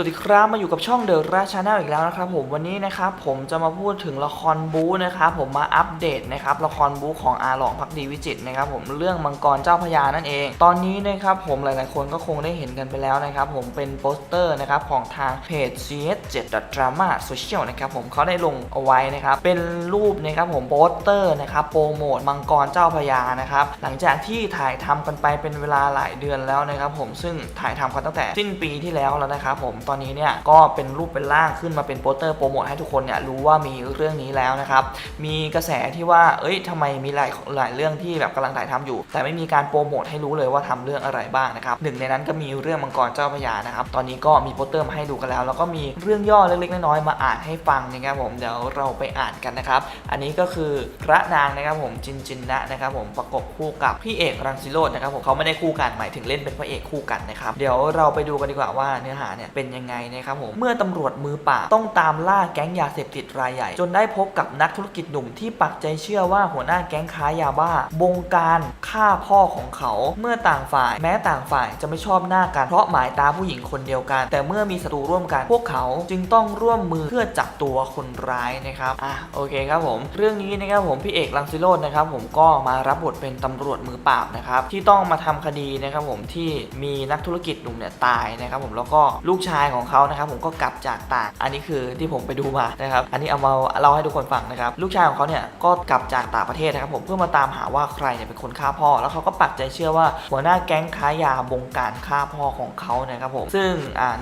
สวัสดีครับมาอยู่กับช่องเดอะราชาแนลอีกแล้วนะครับผมวันนี้นะครับผมจะมาพูดถึงละครบู๊นะครับผมมาอัปเดตนะครับละครบู๊ของอาหลองพักดีวิจิตนะครับผมเรื่องมังกรเจ้าพระยานั่นเอง ตอนนี้นะครับผมหลายๆคนก็คงได้เห็นกันไปแล้วนะครับผมเป็นโปสเตอร์นะครับของทางเพจ CS7 Drama Social นะครับผมเขาได้ลงเอาไว้นะครับเป็นรูปนะครับผมโปสเตอร์นะครับโปรโมทมังกรเจ้าพระยานะครับหลังจากที่ถ่ายทำกันไปเป็นเวลาหลายเดือนแล้วนะครับผมซึ่งถ่ายทำกันตั้งแต่สิ้นปีที่แล้วแล้วนะครับผมตอนนี้เนี่ยก็เป็นรูปเป็นร่างขึ้นมาเป็นโปสเตอร์โปรโมทให้ทุกคนเนี่ยรู้ว่ามีเรื่องนี้แล้วนะครับ มีกระแสที่ว่า เอ้ยทำไมมีหลายหลายเรื่องที่แบบกำลังถ่ายทำอยู่ แต่ไม่มีการโปรโมทให้รู้เลยว่าทำเรื่องอะไรบ้างนะครับหนึ่งในนั้นก็มีเรื่องมังกรเจ้าพระยานะครับ ตอนนี้ก็มีโปสเตอร์มาให้ดูกันแล้ว แล้วก็มีเรื่องย่อเล็กๆน้อยๆมาอ่านให้ฟังนะครับผม เดี๋ยวเราไปอ่านกันนะครับ อันนี้ก็คือพระนางนะครับผมจินจินนะนะครับผมประกบคู่กับพี่เอกรังสิโรจน์นะครับผมเขาไม่ได้คู่กันหมายถึงเล่นเป็นพระเอกคู่กันนะครับ เดี๋ยวเราไปดูกันดีกว่าว่าเนื้อหาเนี่ยเป็นยังไงนะครับผมเมื่อตำรวจมือปราบต้องตามล่าแก๊งยาเสพติดรายใหญ่ จนได้พบกับนักธุรกิจหนุ่มที่ปักใจเชื่อว่าหัวหน้าแก๊งค้ายาบ้า บงการฆ่าพ่อของเขา เมื่อต่างฝ่าย แม้ต่างฝ่ายจะไม่ชอบหน้ากันเพราะหมายตาผู้หญิงคนเดียวกัน แต่เมื่อมีศัตรูร่วมกันพวกเขาจึงต้องร่วมมือเพื่อจับตัวคนร้ายนะครับอะโอเคครับผม เรื่องนี้นะครับผมพี่เอกลังสิโรจน์นะครับผมก็มารับบทเป็นตำรวจมือปราบนะครับที่ต้องมาทำคดีนะครับผมที่มีนักธุรกิจหนุ่มเนี่ยตายนะครับผมแล้วก็ลูกชายของเขานะครับผมก็กลับจากต่างอันนี้คือที่ผมไปดูมานะครับอันนี้เอามาเล่าให้ทุกคนฟังนะครับลูกชายของเขาเนี่ยก็กลับจากต่างประเทศนะครับผมเพื่อมาตามหาว่าใครเนี่ยเป็นคนฆ่าพ่อ แล้วเขาก็ปักใจเชื่อว่าหัวหน้าแก๊งค้ายาบงการฆ่าพ่อของเขานะครับผมซึ่ง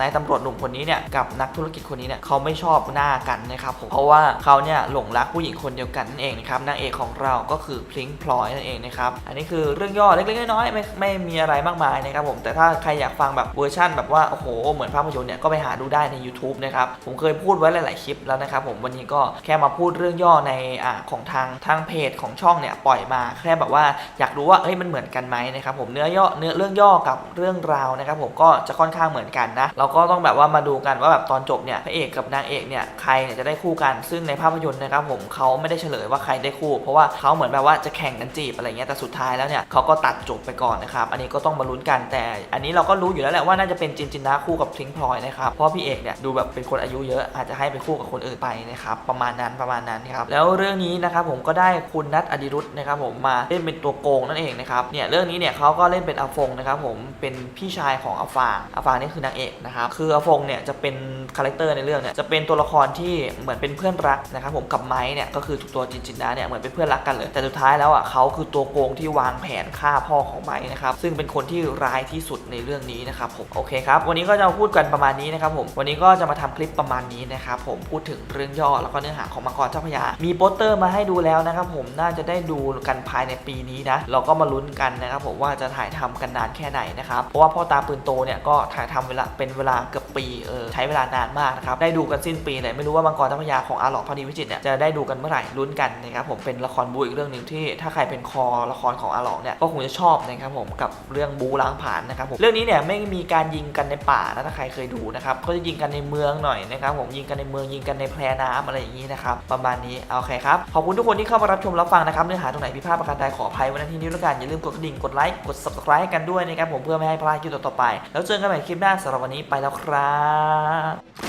นายตำรวจหนุ่มคนนี้เนี่ยกับนักธุรกิจคนนี้เนี่ยเขาไม่ชอบหน้ากันนะครับผมเพราะว่าเขาเนี่ยหลงรักผู้หญิงคนเดียวกันนั่นเองนะครับนางเอกของเราก็คือพลิงพลอยนั่นเองนะครับอันนี้คือเรื่องย่อเล็กๆน้อยๆไม่ไม่มีอะไรมากมายนะครับผมแต่ถ้าใครอยากฟังแบบเวอร์ชั่นแบบว่าโอ้โหเหมือนภาพยนตร์เนี่ยก็ไปหาดูได้ใน YouTube นะครับผมเคยพูดไว้หลายๆคลิปแล้วนะครับผมวันนี้ก็แค่มาพูดเรื่องย่อในอ่าของทางทางเพจของช่องเนี่ยปล่อยมาแค่แบบว่าอยากรู้ว่าเอ้ยมันเหมือนกันไหมนะครับผมเนื้อย่อเนื้อเรื่องย่อกับเรื่องราวนะครับผมก็จะค่อนข้างเหมือนกันนะเราก็ต้องแบบว่ามาดูกันว่าแบบตอนจบเนี่ยพระเอกกับนางเอกเนี่ยใครเนี่ยจะได้คู่กันซึ่งในภาพยนตร์นะครับผมเขาไม่ได้เฉลยว่าใครได้คู่ เพราะว่าเขาเหมือนแบบว่าจะแข่งกันจีบอะไรเงี้ยแต่สุดท้ายแล้วเนี่ยเขาก็ตัดจบไปก่อนนะครับอันนี้ก็ต้องมาลุ้นกันแต่ อันนี้เราก็รู้อยู่แล้วแหละว่าน่าจะเป็นจินจินนะคู่กับพลิงพลอยนะครับ เพราะพี่เอกเนี่ยดูแบบเป็นคนอายุเยอะอาจจะให้ไปคู่กับคนอื่นไปนะครับประมาณนั้นประมาณนั้นครับแล้วเรื่องนี้นะครับผมก็ได้คุณนัทอดิรุธนะครับผมมาเล่นเป็นตัวโกงนั่นเองนะครับเนี่ยเรื่องนี้เนี่ยเขาก็เล่นเป็นอาฟงนะครับผมเป็นพี่ชายของอาฟางอาฟางนี่คือนางเอกนะครับคืออาฟงเนี่ยจะเป็นคาแรคเตอร์ในเรื่องเนี่ยจะเป็นตัวละครที่เหมือนเป็นเพื่อนรักนะครับผมกับไม้เนี่ยก็คือตัวจินจินนะเนี่ยเหมือนเป็นเพื่อนรักกันเลย แต่สุดท้ายแล้วอะเขาคือตัวโกงที่วางแผนฆ่าพ่อของไม้นะครับซึ่งเป็นคนที่ร้ายที่สุดในเรื่องนี้นะครับผมโอเคครับวันนี้ก็จะพูดกันประมาณนี้นะครับผมวันนี้ก็จะมาทำคลิปประมาณนี้นะครับผมพูดถึงเรื่องย่อแล้วก็เนื้อหาของมังกรเจ้าพระยา มีโปสเตอร์มาให้ดูแล้วนะครับผมน่าจะได้ดูกันภายในปีนี้นะเราก็มาลุ้นกันนะครับผมว่าจะถ่ายทำกันนานแค่ไหนนะครับเพราะว่าพ่อตาปืนโตเนี่ยก็ถ่ายทำเวลาเป็นเวลาเกือบปีเออใช้เวลานานมากนะครับได้ดูกันสิ้นปีเลยไม่รู้ว่ามังกรเจ้าพระยาของอาหลอกพอดีวิจิตเนี่ยจะได้ดูกันเมื่อไหร่ลุ้นกันนะครับผมเป็นละครบูอีกเรื่องหนึ่งที่ ถ้าใครเป็นคอละครของอาหลอกเนี่ยก็คงจะชอบนะครับผมกับเรื่องบูล้างผ่านนะครับผมเรื่องนี้เนี่ยไม่มีการยิงกันในป่านะถ้าใครเคยดูนะครับเขาจะยิงกันในเมืองหน่อยนะครับผมยิงกันในเมืองยิงกันในแพรน้ำอะไรอย่างนี้นะครับประมาณนี้โอเคครับขอบคุณทุกคนที่เข้ามารับชมรับฟังนะครับเนื้อหาตรงไหนผิดพลาดประการใดขออภัยไว้นที่นี้แล้วกันอย่าลืมกดกระดิ่งกดไลค์กด subscribe ให้กันด้วยนะครับผมเพื่อไม่ให้พลาดคลิปต่อๆไป แล้วเจอกันใหม่คลิปหน้าสำหรับวันนี้ไปแล้วครับ